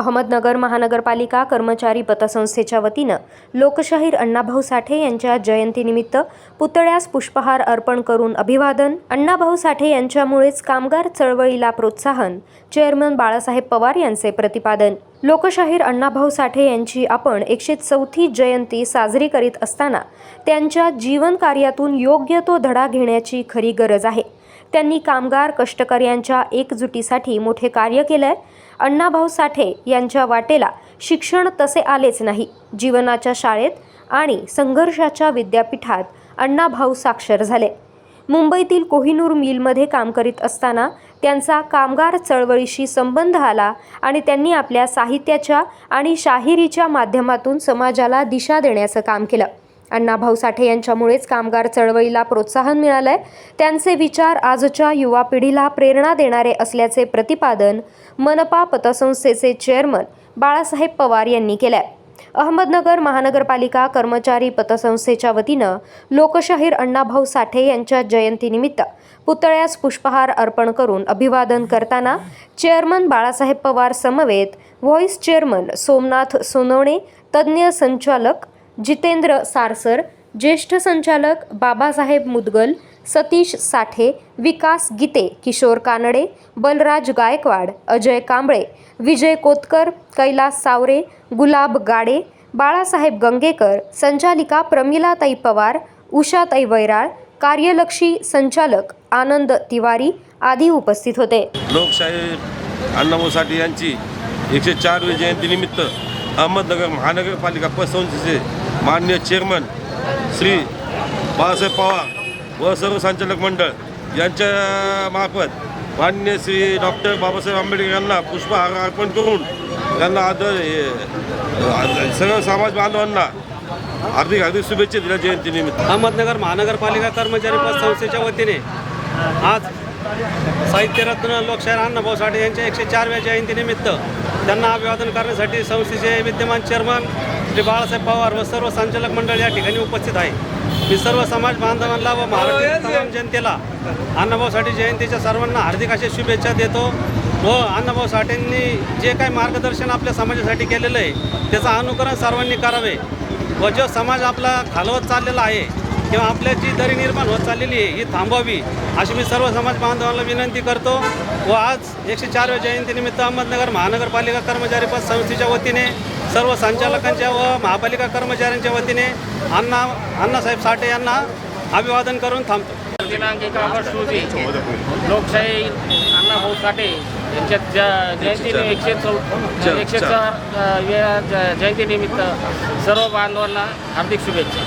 अहमदनगर महानगरपालिका कर्मचारी पतसंस्थेच्या वतीनं लोकशाहीर अण्णाभाऊ साठे यांच्या जयंतीनिमित्त पुतळ्यास पुष्पहार अर्पण करून अभिवादन. अण्णाभाऊ साठे यांच्यामुळेच कामगार चळवळीला प्रोत्साहन. चेअरमन बाळासाहेब पवार यांचे प्रतिपादन. लोकशाहीर अण्णाभाऊ साठे यांची आपण एकशे चौथी जयंती साजरी करीत असताना त्यांच्या जीवन कार्यातून योग्य तो धडा घेण्याची खरी गरज आहे. त्यांनी कामगार कष्टकऱ्यांच्या एकजुटीसाठी मोठे कार्य केलंय. अण्णाभाऊ साठे यांच्या वाटेला शिक्षण तसे आलेच नाही. जीवनाच्या शाळेत आणि संघर्षाच्या विद्यापीठात अण्णाभाऊ साक्षर झाले. मुंबईतील कोहिनूर मिलमध्ये काम करीत असताना त्यांचा कामगार चळवळीशी संबंध आला आणि त्यांनी आपल्या साहित्याच्या आणि शाहिरीच्या माध्यमातून समाजाला दिशा देण्याचं काम केलं. अण्णाभाऊ साठे यांच्यामुळेच कामगार चळवळीला प्रोत्साहन मिळालंय. त्यांचे विचार आजच्या युवा पिढीला प्रेरणा देणारे असल्याचे प्रतिपादन मनपा पतसंस्थेचे चेअरमन बाळासाहेब पवार यांनी केलंय. अहमदनगर महानगरपालिका कर्मचारी पतसंस्थेच्या वतीनं लोकशाहीर अण्णाभाऊ साठे यांच्या जयंतीनिमित्त पुतळ्यास पुष्पहार अर्पण करून अभिवादन करताना चेअरमन बाळासाहेब पवार समवेत व्हॉईस चेअरमन सोमनाथ सोनवणे तज्ज्ञ संचालक जितेंद्र सारसर ज्येष्ठ संचालक बाबासाहेब मुदगल सतीश साठे विकास गीते किशोर कानडे बलराज गायकवाड अजय कांबळे विजय कोतकर कैलास सावरे गुलाब गाडे बाळासाहेब गंगेकर संचालिका प्रमिलाताई पवार उषाताई वैराळ कार्यलक्षी संचालक आनंद तिवारी आदी उपस्थित होते. लोकशाही अण्णाभाऊ साठे यांची एकशे चारवी जयंतीनिमित्त अहमदनगर महानगरपालिका पतसंस्थेचे मान्य चेअरमन श्री बाळासाहेब पवार व सर्व संचालक मंडळ यांच्या मार्फत मान्य श्री डॉक्टर बाबासाहेब आंबेडकर यांना पुष्पहार अर्पण करून त्यांना आदर सर्व समाज बांधवांना हार्दिक हार्दिक शुभेच्छा दिल्या जयंतीनिमित्त अहमदनगर महानगरपालिका कर्मचारी पतसंस्थेच्या वतीने आज साहित्यरत्न लोकशाहीर अण्णाभाऊ साठे यांच्या एकशे चारव्या जयंतीनिमित्त त्यांना अभिवादन करण्यासाठी संस्थेचे विद्यमान चेअरमन श्री बाळासाहेब पवार व सर्व संचालक मंडळ या ठिकाणी उपस्थित आहे. मी सर्व समाज बांधवांना व महाराष्ट्रातील तमाम जनतेला अण्णाभाऊ साठे जयंतीच्या सर्वांना हार्दिक अशा शुभेच्छा देतो व अण्णाभाऊ साठेंनी जे काही मार्गदर्शन आपल्या समाजासाठी केलेलं आहे त्याचं अनुकरण सर्वांनी करावे. व जो समाज आपला खालवत चाललेला आहे किंवा आपल्याची दरी निर्माण होत चाललेली आहे ही थांबवावी अशी मी सर्व समाज बांधवांना विनंती करतो. व आज एकशे चारव्या जयंतीनिमित्त अहमदनगर महानगरपालिका कर्मचारी पद संस्थेच्या वतीने सर्व संचालकांच्या व महापालिका कर्मचाऱ्यांच्या वतीने अण्णा अण्णासाहेब साठे यांना अभिवादन करून थांबतो. दिनांक एक ऑगस्ट रोजी लोकशाही अण्णाभाऊ साठे यांच्या ज- जयंती एकशे चौ एकशे चार जयंतीनिमित्त सर्व बांधवांना हार्दिक शुभेच्छा.